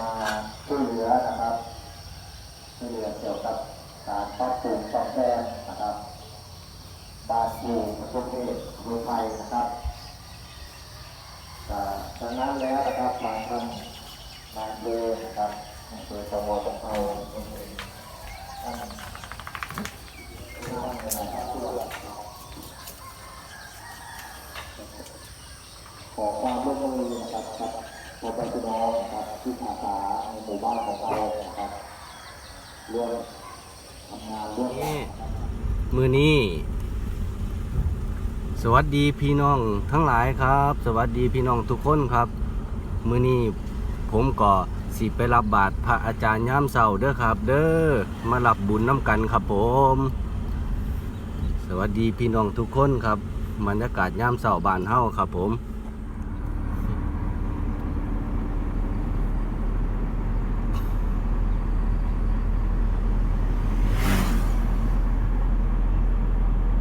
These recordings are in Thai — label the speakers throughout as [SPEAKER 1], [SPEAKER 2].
[SPEAKER 1] มาช่วยเหลือนะครับช่วยเหลือเกี่ยวกับการปรับปรุงซ่อมแซมนะครับบาสูลประเทศโดยไทยนะครับดังนั้นแล้วนะครับทางทำงายเบอร์นะครับโดยร์จังหวัดองเราท่านท่านนะครับขอความร่วมมือนะครับ พ่อแม่พี่น้องนะครับที่อาสาในหมู่บ้านของเรานะครับร่วมทำงานร่วมกันนะครับ
[SPEAKER 2] มือนี้สวัสดีพี่น้องทั้งหลายครับ สวัสดีพี่น้องทุกคนครับ มือนี้ผมก็สิไปรับบาตรพระอาจารย์ย่ามเสาเด้อครับ เด้อมารับบุญน้ำกันครับผม สวัสดีพี่น้องทุกคนครับบรรยากาศย่ามเสาบานเฮาครับผม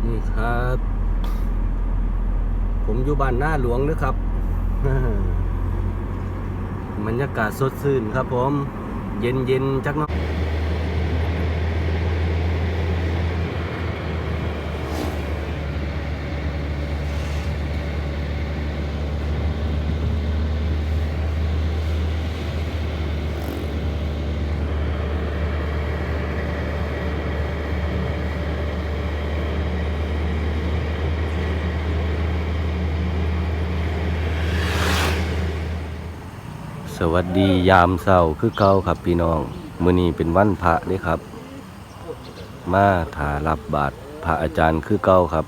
[SPEAKER 2] นี่ ครับ ผมอยู่บ้านหน้าหลวงนะครับ บรรยากาศสดชื่นครับผม เย็นเย็นๆจักหน้อย สวัสดียามเศร้าคือเก่าครับพี่น้องมื้อนี้เป็นวันพระเด้ครับ มาถารับบาตรพระอาจารย์คือเก่าครับ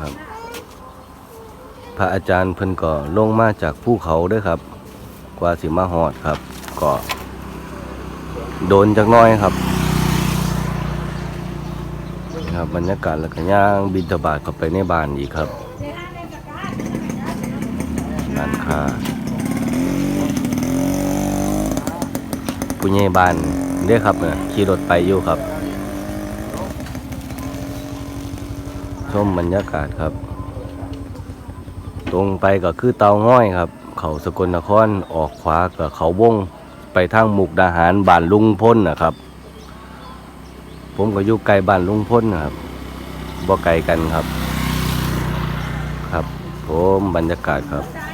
[SPEAKER 2] ครับ พระอาจารย์เพิ่นก็ลงมาจากภูเขาเด้วยครับ กว่าสิมาฮอดครับ ก็โดนจักน้อยครับครับบรรยากาศแล้วก็ย่างบินตบาทเข้าไปในบ้านอีกครับ ร้านค้าผู้ใหญ่บ้านเด้อครับเนี่ยขี่รถไปอยู่ครับ ชมบรรยากาศครับ ตรงไปก็คือเตาง้อยครับ เขาสกลนครออกขวากับเขาวงไปทางมุกดาหารบ้านลุงพ้นนะครับ ผมก็อยู่ไกลบ้านลุงพ้นนะครับบ่ไกลกันครับ ครับ ผมบรรยากาศครับ